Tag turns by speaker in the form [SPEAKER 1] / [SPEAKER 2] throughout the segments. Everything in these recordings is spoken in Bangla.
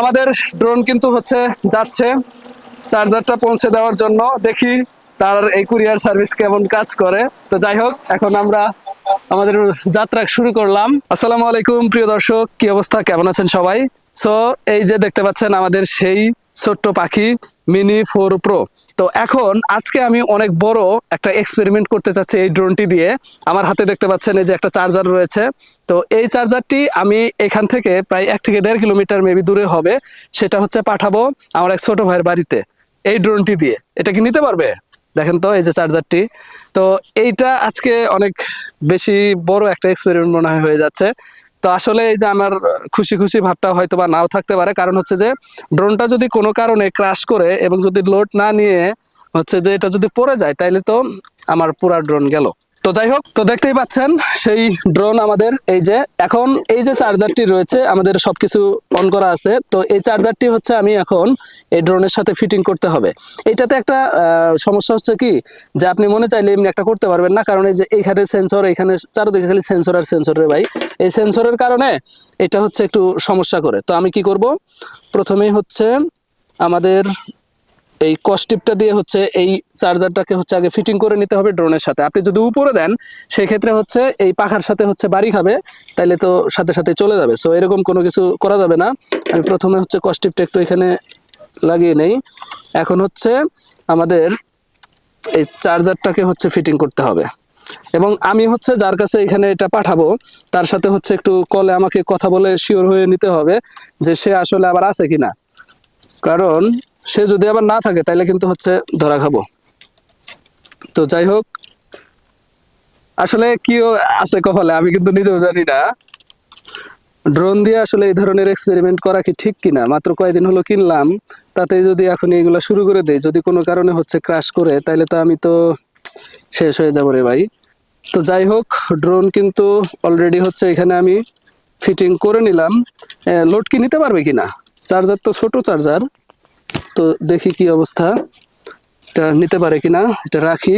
[SPEAKER 1] আমাদের ড্রোন কিন্তু হচ্ছে যাচ্ছে। চার্জারটা পৌঁছে দেওয়ার জন্য দেখি তার এই কুরিয়ার সার্ভিস কেমন কাজ করে। তো যাই হোক, এখন আমরা আমাদের যাত্রা শুরু করলাম। আসসালামু আলাইকুম, প্রিয় দর্শক, কি অবস্থা? কেমন আছেন সবাই? সো এই যে দেখতে পাচ্ছেন আমাদের সেই ছোট্ট পাখি মিনি ফোর প্রো তো এখন আজকে আমি অনেক বড় একটা এক্সপেরিমেন্ট করতে চাচ্ছি এই ড্রোনটি দিয়ে। আমার হাতে দেখতে পাচ্ছেন এই যে একটা চার্জার রয়েছে। তো এই চার্জারটি আমি এখান থেকে প্রায় এক থেকে দেড় কিলোমিটার মেবি দূরে হবে। সেটা হচ্ছে পাঠাবো আমার এক ছোট ভাইয়ের বাড়িতে এই ড্রোনটি দিয়ে। এটা কি নিতে পারবে? দেখেন তো এই যে চার্জারটি তো এইটা আজকে অনেক বেশি বড় একটা এক্সপেরিমেন্ট মনে হয় হয়ে যাচ্ছে। তো আসলে এই যে আমার খুশি খুশি ভাবটা হয়তো বা নাও থাকতে পারে। কারণ হচ্ছে যে ড্রোনটা যদি কোনো কারণে ক্রাশ করে এবং যদি লোড না নিয়ে হচ্ছে যে এটা যদি পড়ে যায়, তাইলে তো আমার পুরা ড্রোন গেল। তো যাই হোক, তো দেখতেই পাচ্ছেন, সেই ড্রোন আমাদের এই যে, এখন এই যে চার্জারটি রয়েছে, আমাদের সবকিছু অন করা আছে। তো এই চার্জারটি হচ্ছে আমি এখন এই ড্রোনের সাথে ফিটিং করতে হবে। এটাতে একটা সমস্যা হচ্ছে কি, যে আপনি মনে চাইলে এমনি একটা করতে পারবেন না, কারণ এই যে এইখানে সেন্সর এখানে চারদিকে খালি সেন্সর আর সেন্সর রে ভাই। এই সেন্সরের কারণে এটা হচ্ছে একটু সমস্যা করে। তো আমি কি করব? প্রথমেই হচ্ছে আমাদের এই কস্টিপটা দিয়ে হচ্ছে এই চার্জারটাকে হচ্ছে আগে ফিটিং করে নিতে হবে ড্রোনের সাথে। আপনি যদি উপরে দেন সেই ক্ষেত্রে হচ্ছে এই পাখার সাথে হচ্ছে বাড়ি খাবে, তাইলে তো সাথে সাথে চলে যাবে। সো এরকম কোনো কিছু করা যাবে না। আমি প্রথমে হচ্ছে কস্টিপটা একটু এখানে লাগিয়ে নেই। এখন হচ্ছে আমাদের এই চার্জারটাকে হচ্ছে ফিটিং করতে হবে। এবং আমি হচ্ছে যার কাছে এখানে এটা পাঠাবো, তার সাথে হচ্ছে একটু কলে আমাকে কথা বলে শিওর হয়ে নিতে হবে যে সে আসলে আবার আছে কিনা। কারণ সে যদি আবার না থাকে, তাইলে কিন্তু হচ্ছে ধরা খাব। তো যাই হোক, আসলে কি আছে কপালে, আমি কিন্তু নিজেও জানি না। ড্রোন দিয়ে আসলে এই ধরনের এক্সপেরিমেন্ট করা কি ঠিক কিনা? মাত্র কয়েকদিন হলো কিনলাম তাতে যদি এখন এগুলা শুরু করে দেই, যদি কোনো কারণে হচ্ছে ক্রাশ করে, তাইলে তো আমি তো শেষ হয়ে যাব রে ভাই। তো যাই হোক, ড্রোন কিন্তু অলরেডি হচ্ছে এখানে আমি ফিটিং করে নিলাম। লোড কি নিতে পারবে কিনা? চার্জার তো ছোট চার্জার তো দেখি কি অবস্থা। এটা নিতে পারে কিনা, এটা রাখি।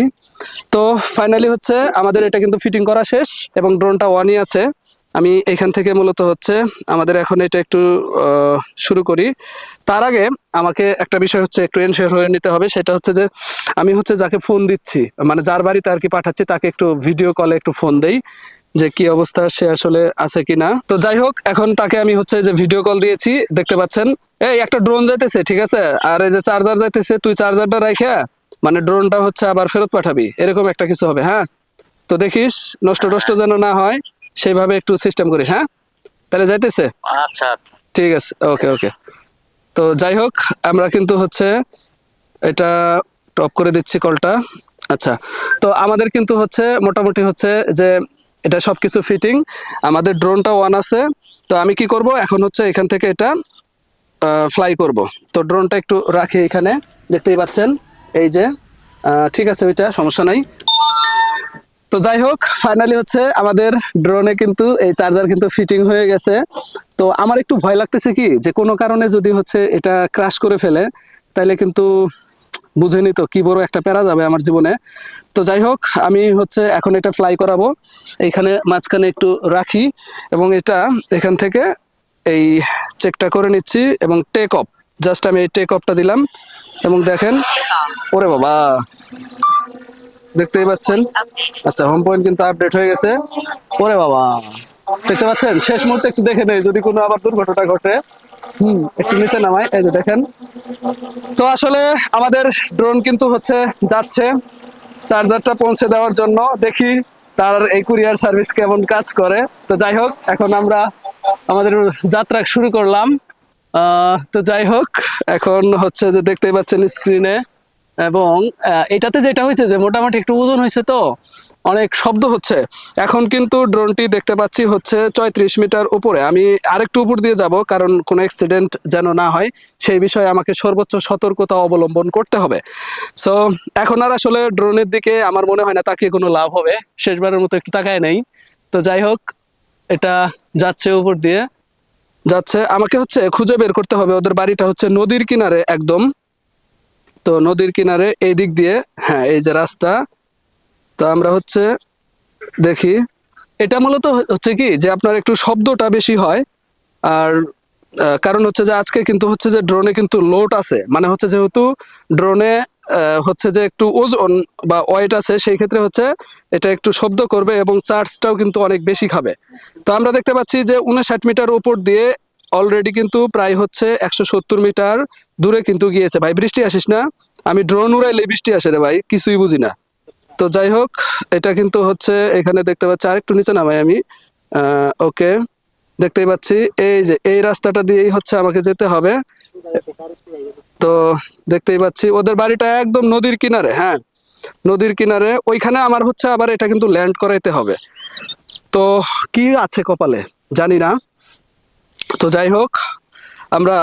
[SPEAKER 1] তো ফাইনালি হচ্ছে আমাদের এটা কিন্তু ফিটিং করা শেষ এবং ড্রোনটা ওয়ানই আছে। আমি এখান থেকে মূলত হচ্ছে আমাদের এখন এটা একটু শুরু করি। তার আগে আমাকে একটা বিষয় হচ্ছে একটু এনশিওর হয়ে নিতে হবে, সেটা হচ্ছে যে আমি হচ্ছে যাকে ফোন দিচ্ছি মানে যার বাড়িতে আর কি পাঠাচ্ছি, তাকে একটু ভিডিও কলে একটু ফোন দেই। যে কি অবস্থা সে আসলে আছে কিনা। তো যাই হোক এখন তাকে আমি হচ্ছে যে ভিডিও কল দিয়েছি দেখতে পাচ্ছেন। এই একটা ড্রোন যাইতেছে ঠিক আছে? আর এই যে চার্জার যাইতেছে তুই চার্জারটা রাখা মানে ড্রোনটা হচ্ছে আবার ফেরত পাঠাবি। এরকম একটা কিছু হবে হ্যাঁ? তো দেখিস নষ্ট টষ্ট যেন না হয় সেইভাবে একটু সিস্টেম করিস হ্যাঁ? তাহলে যাইতেছে?
[SPEAKER 2] আচ্ছা।
[SPEAKER 1] ঠিক আছে ওকে ওকে তো যাই হোক আমরা কিন্তু হচ্ছে এটা টপ করে দিচ্ছি কলটা আচ্ছা তো আমাদের কিন্তু হচ্ছে মোটামুটি হচ্ছে যে এটা সবকিছু ফিটিং আমাদের ড্রোনটা ওয়ান আছে। তো আমি কি করব? এখন হচ্ছে এখান থেকে এটা ফ্লাই করব। তো ড্রোনটা একটু রাখি এখানে। দেখতেই পাচ্ছেন? এই যে ঠিক আছে ওইটা, সমস্যা নাই। তো যাই হোক ফাইনালি হচ্ছে আমাদের ড্রোনে কিন্তু এই চার্জার কিন্তু ফিটিং হয়ে গেছে। তো আমার একটু ভয় লাগতেছে কি? যে কোনো কারণে যদি হচ্ছে এটা ক্রাশ করে ফেলে তাহলে কিন্তু বুঝেনি তো কি বড় একটা প্যারা যাবে আমার জীবনে। তো যাই হোক, আমি হচ্ছে এখন এটা ফ্লাই করাবো। এইখানে মাঝখানে একটু রাখি এবং এটা এখান থেকে এই চেকটা করে নিচ্ছি এবং টেক অফ জাস্ট আমি এই টেক অফটা দিলাম এবং দেখেন, ওরে বাবা, দেখতেই পাচ্ছেন? আচ্ছা হোম পয়েন্ট কিন্তু আপডেট হয়ে গেছে। ওরে বাবা, দেখতে পাচ্ছেন? শেষ মুহূর্তে একটু দেখে নেই, যদি কোনো আবার দুর্ঘটনা ঘটে। তো আসলে আমাদের ড্রোন কিন্তু হচ্ছে যাচ্ছে চার্জারটা পৌঁছে দেওয়ার জন্য। দেখি তার এই কুরিয়ার সার্ভিস কেমন কাজ করে। তো যাই হোক, এখন আমরা আমাদের যাত্রা শুরু করলাম। তো যাই হোক, এখন হচ্ছে যে দেখতেই পাচ্ছেন স্ক্রিনে এবং এটাতে যেটা হয়েছে যে মোটামুটি একটু ওজন হয়েছে তো। অনেক শব্দ হচ্ছে। এখন কিন্তু ড্রোনটি দেখতে পাচ্ছি হচ্ছে চৈত্রিশ মিটার উপরে। আমি আরেকটু উপর দিয়ে যাব কারণ কোনো অ্যাক্সিডেন্ট যেন না হয়, সেই বিষয়ে আমাকে সর্বোচ্চ সতর্কতা অবলম্বন করতে হবে। সো এখন আর আসলে ড্রোনের দিকে আমার মনে হয় না তাকে কোনো লাভ হবে। শেষবারের মতো একটু তাকায় নেই। তো যাই হোক, এটা যাচ্ছে উপর দিয়ে। যাচ্ছে, আমাকে হচ্ছে খুঁজে বের করতে হবে। ওদের বাড়িটা হচ্ছে নদীর কিনারে একদম। তো নদীর কিনারে এই দিক দিয়ে হ্যাঁ এই যে রাস্তা। তো আমরা হচ্ছে দেখি। এটা মূলত হচ্ছে কি যে আপনার একটু শব্দটা বেশি হয় আর কারণ হচ্ছে যে আজকে কিন্তু হচ্ছে যে ড্রোনে কিন্তু লোড আছে। মানে হচ্ছে যেহেতু ড্রোনে হচ্ছে যে একটু ওজন বা ওয়েট আছে, সেই ক্ষেত্রে হচ্ছে এটা একটু শব্দ করবে এবং চার্জটাও কিন্তু অনেক বেশি খাবে। তো আমরা দেখতে পাচ্ছি যে উনষাট মিটার উপর দিয়ে অলরেডি কিন্তু প্রায় হচ্ছে একশো সত্তর মিটার দূরে কিন্তু গিয়েছে। ভাই, বৃষ্টি আসিস না? আমি ড্রোন উড়াইলে বৃষ্টি আসে রে ভাই, কিছুই বুঝি না। তো যাই হোক, এটা কিন্তু হচ্ছে এখানে দেখতে পাচ্ছি, আরেকটু নিচে নামাই আমি। ওকে, দেখতেই পাচ্ছি, এই যে, এই রাস্তাটা দিয়েই হচ্ছে আমাকে যেতে হবে। তো দেখতেই পাচ্ছি, ওদের বাড়িটা একদম নদীর কিনারে হ্যাঁ। নদীর কিনারে, ওইখানে আমার হচ্ছে আবার এটা কিন্তু ল্যান্ড করাইতে হবে। তো কি আছে কপালে? জানি না। তো যাই হোক, আমরা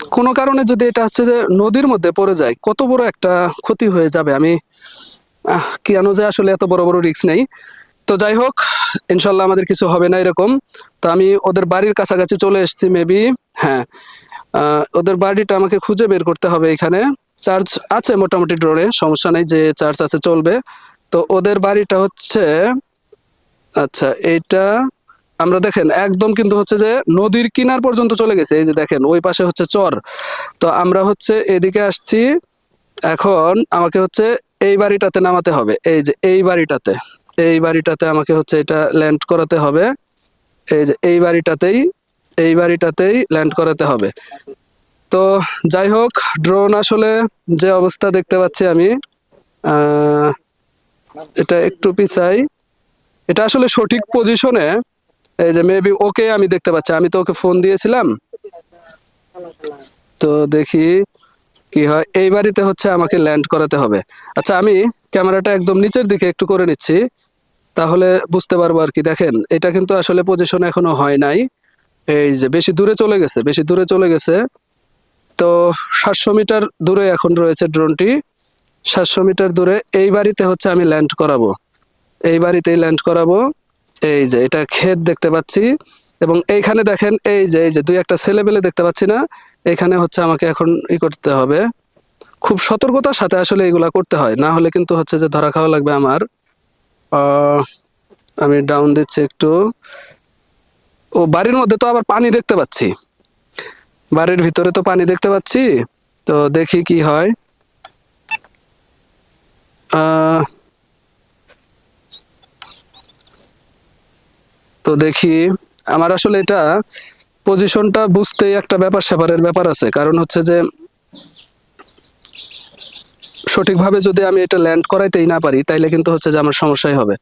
[SPEAKER 1] কোনো কারণে যদি এটা হচ্ছে যে নদীর মধ্যে পড়ে যায়, কত বড় একটা ক্ষতি হয়ে যাবে। আমি কেন যে আসলে এত বড় বড় রিস্ক নেই। তো যাই হোক, ইনশাল্লাহ আমাদের কিছু হবে না এরকম। তো আমি ওদের বাড়ির কাছাকাছি চলে এসেছি মেবি হ্যাঁ। ওদের বাড়িটা আমাকে খুঁজে বের করতে হবে এখানে। চার্জ আছে মোটামুটি ড্রোনে সমস্যা নেই যে চার্জ আছে, চলবে। তো ওদের বাড়িটা হচ্ছে আচ্ছা এইটা আমরা দেখেন, একদম কিন্তু হচ্ছে যে নদীর কিনার পর্যন্ত চলে গেছে। এই যে দেখেন, ওই পাশে হচ্ছে চর। তো আমরা হচ্ছে এদিকে আসছি। এখন আমাকে হচ্ছে এই বাড়িটাতে নামাতে হবে। এই যে এই বাড়িটাতে এই বাড়িটাতে আমাকে হচ্ছে এটা ল্যান্ড করাতে হবে। এই যে এই বাড়িটাতেই এই বাড়িটাতেই ল্যান্ড করাতে হবে। তো যাই হোক ড্রোন আসলে যে অবস্থা দেখতে পাচ্ছি আমি এটা একটু পিছাই। এটা আসলে সঠিক পজিশনে এই যে মেবি ওকে আমি দেখতে পাচ্ছি। আমি তো ওকে ফোন দিয়েছিলাম। তো দেখি। কি হয়? এই বাড়িতে হচ্ছে আমাকে ল্যান্ড করাতে হবে। আচ্ছা আমি ক্যামেরাটা একদম নিচের দিকে একটু করে নিচ্ছি, তাহলে বুঝতে পারব আর কি। দেখেন, এটা কিন্তু আসলে পজিশন এখনও হয় নাই। এই যে বেশি দূরে চলে গেছে, বেশি দূরে চলে গেছে। তো সাতশো মিটার দূরে এখন রয়েছে ড্রোনটি সাতশো মিটার দূরে এই বাড়িতে হচ্ছে আমি ল্যান্ড করাবো। এই বাড়িতেই ল্যান্ড করাবো। এই যে, এটা ক্ষেত দেখতে পাচ্ছি। এবং এইখানে দেখেন, এই যে এই যে, দুই একটা ছেলে পেলে দেখতে পাচ্ছি না। এখানে হচ্ছে আমাকে এখন ই করতে হবে। খুব সতর্কতার সাথে আসলে এগুলা করতে হয়। না হলে কিন্তু হচ্ছে যে ধরা খাওয়া লাগবে আমার। আমি ডাউন দিচ্ছি একটু। ও, বাড়ির মধ্যে তো আবার পানি দেখতে পাচ্ছি। বাড়ির ভিতরে তো পানি দেখতে পাচ্ছি। তো দেখি কি হয়। তো দেখি। আমার আসলে এটা পজিশনটা বুঝতেই একটা ব্যাপার স্যাপারের ব্যাপার আছে। কারণ হচ্ছে যে, সঠিকভাবে যদি আমি এটা ল্যান্ড করাইতেই না পারি, তাইলে কিন্তু হচ্ছে যে আমার সমস্যাই হবে।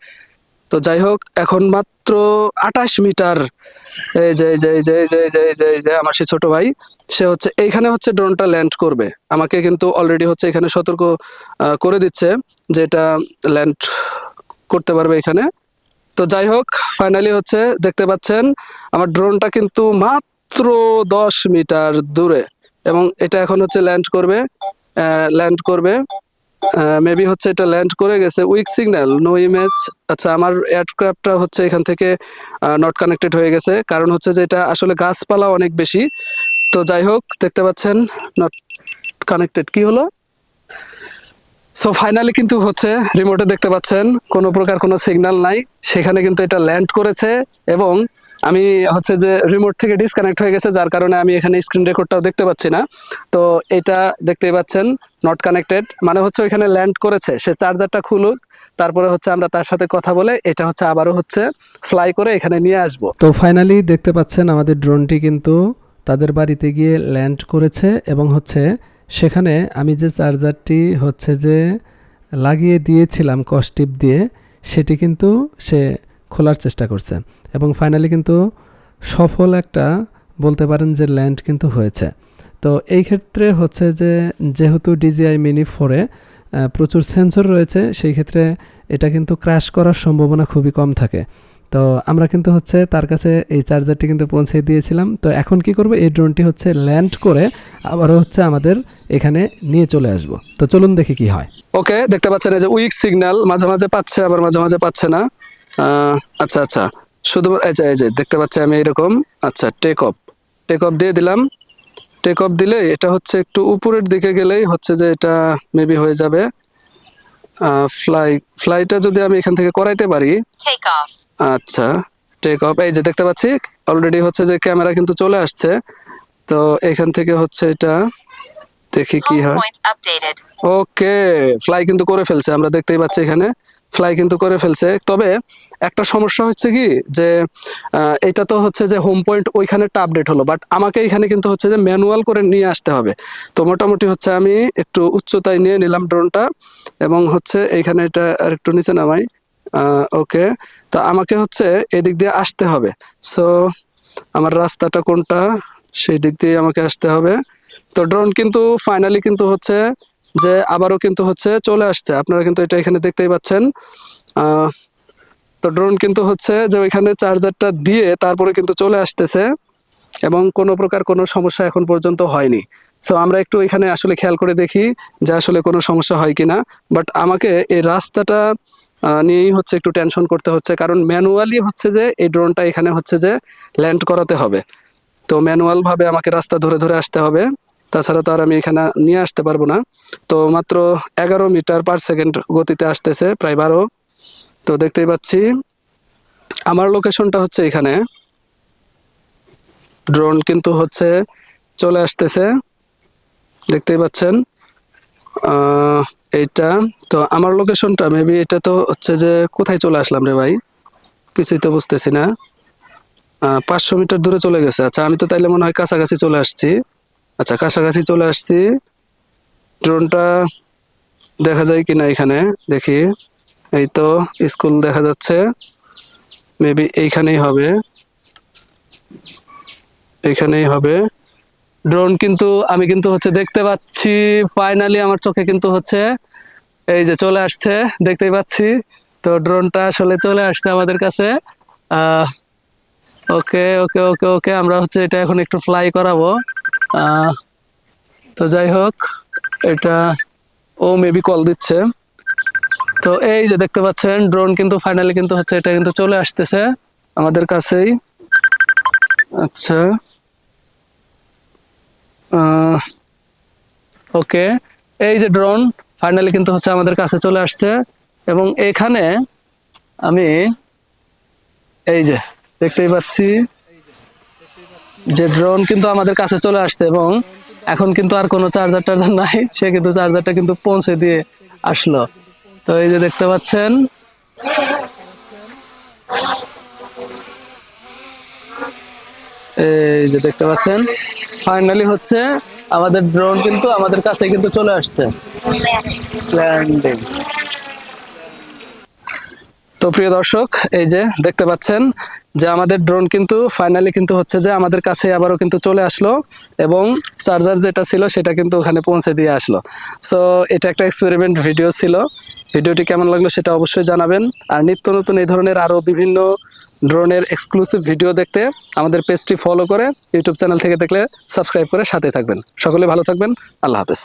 [SPEAKER 1] তো যাই হোক, এখন মাত্র আঠাশ মিটার, এই যে যে যে যে যে যে যে, আমার সে ছোট ভাই, সে হচ্ছে, এইখানে হচ্ছে ড্রোনটা ল্যান্ড করবে। আমাকে কিন্তু অলরেডি হচ্ছে এখানে সতর্ক করে দিচ্ছে যে এটা ল্যান্ড করতে পারবে এখানে। তো যাই হোক ফাইনালি হচ্ছে দেখতে পাচ্ছেন, আমার ড্রোনটা কিন্তু মাত্র দশ মিটার দূরে এবং এটা এখন হচ্ছে ল্যান্ড করবে ল্যান্ড করবে মেবি হচ্ছে এটা ল্যান্ড করে গেছে উইক সিগন্যাল নো ইমেজ আচ্ছা আমার এয়ারক্রাফটটা হচ্ছে এখান থেকে নট কানেক্টেড হয়ে গেছে, কারণ হচ্ছে যে এটা আসলে গাছপালা অনেক বেশি। তো যাই হোক, দেখতে পাচ্ছেন নট কানেক্টেড কি হলো? সো ফাইনালি কিন্তু হচ্ছে রিমোটে দেখতে পাচ্ছেন, কোনো প্রকার কোনো সিগন্যাল নাই। সেখানে কিন্তু এটা ল্যান্ড করেছে এবং আমি হচ্ছে যে রিমোট থেকে ডিসকানেক্ট হয়ে গেছে, যার কারণে আমি এখানে স্ক্রিন রেকর্ডটাও দেখতে পাচ্ছি না। তো, এটা দেখতেই পাচ্ছেন নট কানেক্টেড মানে হচ্ছে ওইখানে ল্যান্ড করেছে, সে চার্জারটা খুলুক, তারপরে হচ্ছে আমরা তার সাথে কথা বলে এটা হচ্ছে আবারও হচ্ছে ফ্লাই করে এখানে নিয়ে আসব।
[SPEAKER 2] তো ফাইনালি দেখতে পাচ্ছেন আমাদের ড্রোনটি কিন্তু তাদের বাড়িতে গিয়ে ল্যান্ড করেছে এবং হচ্ছে সেখানে আমি যে চার্জারটি হচ্ছে যে লাগিয়ে দিয়েছিলাম কস্টিপ দিয়ে, সেটি কিন্তু সে খোলার চেষ্টা করছে এবং ফাইনালি কিন্তু সফল একটা বলতে পারেন যে ল্যান্ড কিন্তু হয়েছে। তো এই ক্ষেত্রে হচ্ছে যে যেহেতু ডিজিআই মিনি ফোরে প্রচুর সেন্সর রয়েছে, সেই ক্ষেত্রে এটা কিন্তু ক্র্যাশ করার সম্ভাবনা খুবই কম থাকে। তো আমরা কিন্তু হচ্ছে তার কাছে এই চার্জারটি কিন্তু পৌঁছে দিয়েছিলাম। তো এখন কি করব? এই ড্রোনটি হচ্ছে ল্যান্ড করে আবারও হচ্ছে আমাদের এখানে নিয়ে চলে আসব। তো চলুন দেখি কি হয়।
[SPEAKER 1] ওকে দেখতে পাচ্ছেন এই যে উইক সিগন্যাল মাঝে মাঝে পাচ্ছে আবার মাঝে মাঝে পাচ্ছে না। আচ্ছা আচ্ছা। শুধু এই যে এই যে দেখতে পাচ্ছি আমি এরকম। আচ্ছা টেক অফ টেক অফ দিয়ে দিলাম। টেক অফ দিলে এটা হচ্ছে একটু উপরের দিকে গেলেই হচ্ছে যে এটা মেবি হয়ে যাবে। ফ্লাই ফ্লাইটা যদি আমি এখান থেকে করাইতে পারি. আচ্ছা টেক অফ এই যে দেখতে পাচ্ছি অলরেডি হচ্ছে যে ক্যামেরা কিন্তু চলে আসছে। তো এখান থেকে হচ্ছে এটা দেখি কি হয়। ওকে ফ্লাই কিন্তু করে ফেলছে আমরা দেখতেই পাচ্ছি এখানে। ফ্লাই কিন্তু করে ফেলছে। তবে একটা সমস্যা হচ্ছে কি যে এটা তো হচ্ছে যে হোম পয়েন্ট ওইখানে আপডেট হলো বাট আমাকে এখানে কিন্তু হচ্ছে যে ম্যানুয়াল করে নিয়ে আসতে হবে। তো মোটামুটি হচ্ছে আমি একটু উচ্চতায় নিয়ে নিলাম ড্রোনটা এবং হচ্ছে এইখানে এটা আর একটু নিচে নামাই। ওকে তো আমাকে হচ্ছে এদিক দিয়ে আসতে হবে। সো আমার রাস্তাটা কোনটা? সেই দিক দিয়ে আমাকে আসতে হবে। তো ড্রোন কিন্তু ফাইনালি কিন্তু হচ্ছে যে আবারও কিন্তু হচ্ছে চলে আসছে। আপনারা কিন্তু এটা এখানে দেখতেই পাচ্ছেন। তো ড্রোন কিন্তু হচ্ছে যে ওইখানে চার্জারটা দিয়ে তারপরে কিন্তু চলে আসতেছে এবং কোনো প্রকার কোনো সমস্যা এখন পর্যন্ত হয়নি। সো আমরা একটু এখানে আসলে খেয়াল করে দেখি যে আসলে কোনো সমস্যা হয় কিনা। বাট আমাকে এই রাস্তাটা নিয়েই হচ্ছে একটু টেনশন করতে হচ্ছে। কারণ ম্যানুয়ালি হচ্ছে যে এই ড্রোনটা এখানে হচ্ছে যে ল্যান্ড করাতে হবে। তো ম্যানুয়াল ভাবে আমাকে রাস্তা ধরে ধরে আসতে হবে। তাছাড়া তো আর আমি এখানে নিয়ে আসতে পারব না। তো মাত্র এগারো মিটার পার সেকেন্ড গতিতে আসতেছে, প্রায় বারো। তো দেখতেই পাচ্ছি, আমার লোকেশনটা হচ্ছে এখানে। ড্রোন কিন্তু হচ্ছে চলে আসতেছে। দেখতেই পাচ্ছেন এইটা। তো আমার লোকেশনটা মেবি এটা তো হচ্ছে যে কোথায় চলে আসলাম রে ভাই? কিছুই তো বুঝতেছি না। পাঁচশো মিটার দূরে চলে গেছে। আচ্ছা আমি তো তাইলে মনে হয় কাছাকাছি চলে আসছি। আচ্ছা কাছাকাছি চলে আসছি। ড্রোনটা দেখা যায় কিনা এখানে? দেখি। এই তো, স্কুল দেখা যাচ্ছে। মেবি এইখানেই হবে। এইখানেই হবে। ড্রোন কিন্তু আমি কিন্তু হচ্ছে দেখতে পাচ্ছি। ফাইনালি আমার চোখে কিন্তু হচ্ছে এই যে চলে আসছে, দেখতেই পাচ্ছি। তো ড্রোনটা আসলে চলে আসছে আমাদের কাছে। ওকে ওকে ওকে ওকে, আমরা হচ্ছে এটা এখন একটু ফ্লাই করাবো। তো যাই হোক, এটা ও মেবি কল দিচ্ছে। তো এই যে দেখতে পাচ্ছেন, ড্রোন কিন্তু ফাইনালি কিন্তু হচ্ছে এটা কিন্তু চলে আসতেছে আমাদের কাছেই। আচ্ছা। ওকে, এই যে ড্রোন ফাইনালি কিন্তু হচ্ছে আমাদের কাছে চলে আসছে। এবং এখানে আমি এই যে দেখতেই পাচ্ছি যে ড্রোন কিন্তু আমাদের কাছে চলে আসছে এবং এখন কিন্তু আর কোনো চার্জার টার্জার নাই, সে কিন্তু চার্জারটা কিন্তু পৌঁছে দিয়ে আসলো। তো এই যে দেখতে পাচ্ছেন যে দেখতে পাচ্ছেন ফাইনালি হচ্ছে আমাদের ড্রোন কিন্তু আমাদের কাছে কিন্তু চলে আসছে। ল্যান্ডিং তো প্রিয় দর্শক, এই যে দেখতে পাচ্ছেন যে আমাদের ড্রোন কিন্তু ফাইনালি কিন্তু হচ্ছে যে আমাদের কাছে আবারও কিন্তু চলে আসলো এবং চার্জার যেটা ছিল সেটা কিন্তু ওখানে পৌঁছে দিয়ে আসলো। সো এটা একটা এক্সপেরিমেন্ট ভিডিও ছিল। ভিডিওটি কেমন লাগল সেটা অবশ্যই জানাবেন। আর নিত্য নতুন এই ধরনের আরও বিভিন্ন ড্রোনের এক্সক্লুসিভ ভিডিও দেখতে আমাদের পেজটি ফলো করে ইউটিউব চ্যানেল থেকে দেখলে সাবস্ক্রাইব করে সাথে থাকবেন। সকলে ভালো থাকবেন। আল্লাহ হাফেজ।